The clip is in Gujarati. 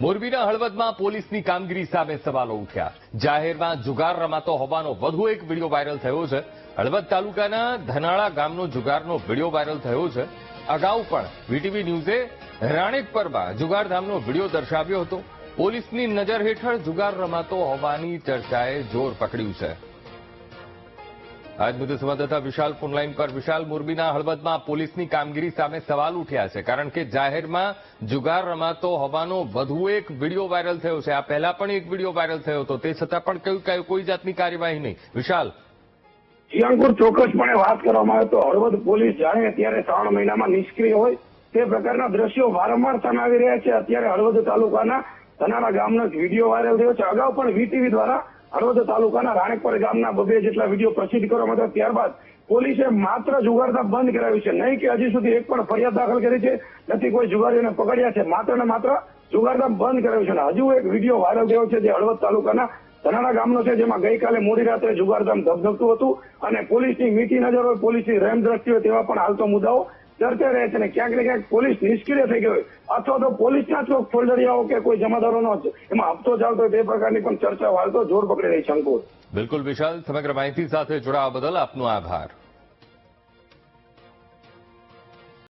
મોરબીના હળવદમાં પોલીસની કામગીરી સામે સવાલો ઉઠ્યા. જાહેરમાં જુગાર રમાતો હોવાનો વધુ એક વીડિયો વાયરલ થયો છે. હળવદ તાલુકાના ધનાળા ગામનો જુગારનો વીડિયો વાયરલ થયો છે. અગાઉ પણ વીટીવી ન્યૂઝે રાણેકપરમાં જુગારધામનો વીડિયો દર્શાવ્યો હતો. પોલીસની નજર હેઠળ જુગાર રમાતો હોવાની ચર્ચાએ જોર પકડ્યું છે. આજ મુદ્દે સંવાદદાતા વિશાલ ફોનલાઈન પર વિશાલ, મોરબીના હળવદમાં પોલીસની કામગીરી સામે સવાલ ઉઠ્યા છે, કારણ કે જાહેરમાં જુગાર રમાતો હોવાનો વધુ એક વીડિયો વાયરલ થયો છે. આ પહેલા પણ એક વીડિયો વાયરલ થયો હતો, તે છતાં પણ કયું કોઈ જાતની કાર્યવાહી નહીં. વિશાલ. અંકુર, ચોક્કસપણે વાત કરવામાં આવે તો હળવદ પોલીસ જાણે અત્યારે ત્રણ મહિનામાં નિષ્ક્રિય હોય. તે પ્રકારના દ્રશ્યો વારંવાર સામે રહ્યા છે. અત્યારે હળવદ તાલુકાના ધનારા ગામનો વીડિયો વાયરલ થયો છે. અગાઉ પણ વીટીવી દ્વારા હળવદ તાલુકાના રાણેકપર ગામના બબે જેટલા વીડિયો પ્રસિદ્ધ કરવામાં આવ્યા ત્યારબાદ પોલીસે માત્ર જુગારધામ બંધ કરાવ્યું છે. નહીં કે હજી સુધી એક પણ ફરિયાદ દાખલ કરી છે. નથી, કોઈ જુગારીઓને પકડ્યા છે. માત્ર ને માત્ર જુગારધામ બંધ કરાવ્યું છે. અને હજુ એક વીડિયો વાયરલ થયો છે જે હળવદ તાલુકાના ધનાણા ગામનો છે, જેમાં ગઈકાલે મોડી રાત્રે જુગારધામ ધબધબતું હતું. અને પોલીસની મીઠી નજર હોય, પોલીસની રહેમ દ્રષ્ટિ હોય તેવા પણ હાલતો મુદ્દાઓ ચર્ચાઈ રહે છે અને ક્યાંક ને ક્યાંક પોલીસ નિષ્ક્રિય થઈ ગયો અથવા તો પોલીસના કોઈ ફોલ્ડરિયાઓ કે કોઈ જમાદારોનો એમાં હપ્તો ચાલતો તે પ્રકારની પણ ચર્ચા વાળતો જોર પકડી રહી છે અંકુર. બિલકુલ વિશાલ, સમગ્ર માહિતી સાથે જોડાવા બદલ આપનો આભાર.